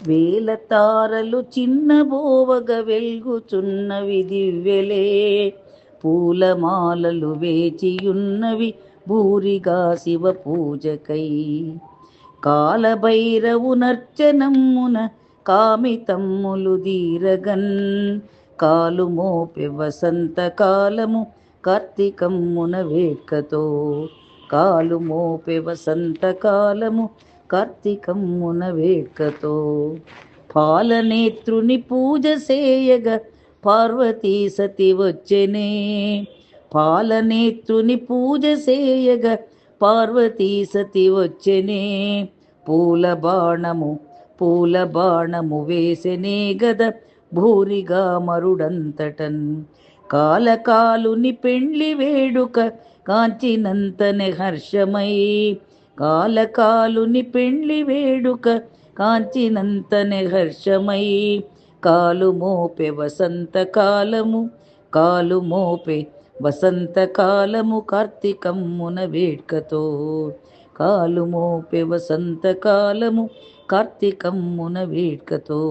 వేల తారలు చిన్నబోవగ వెల్గుచున్నవి దివ్యలే. పూలమాలలు వేచియున్నవి భూరిగా శివ పూజకై. కాలభైరవు నర్చనమ్మున కామితమ్ములు దీరగన్. కాలు మోపె వసంత కాలము కార్తీకమ్మున వేట్కతో కాలు మోపె వసంత కాలము కార్తీకమ్మున వేట్కతో పాలనేత్రుని పూజ చేయగ పార్వతీ సతి వచ్చెనే. పాలనేత్రుని పూజ చేయగ పార్వతీ సతి వచ్చెనే. పూల బాణము పూల బాణము వేసెనే గద భూరిగా మరుడంతటన్. కాలకాలుని పెండ్లి వేడుక కాంచినంతనే హర్షమై కాలకాలుని పెండ్లి వేడుక కాంచినంతనే హర్షమై. కాలు మోపె వసంత కాలము కాలు మోపె వసంత కాలము కార్తీకమ్మున వేడుకతో. కాలు మోపె వసంత కాలము కార్తీకమ్మున వేడుకతో.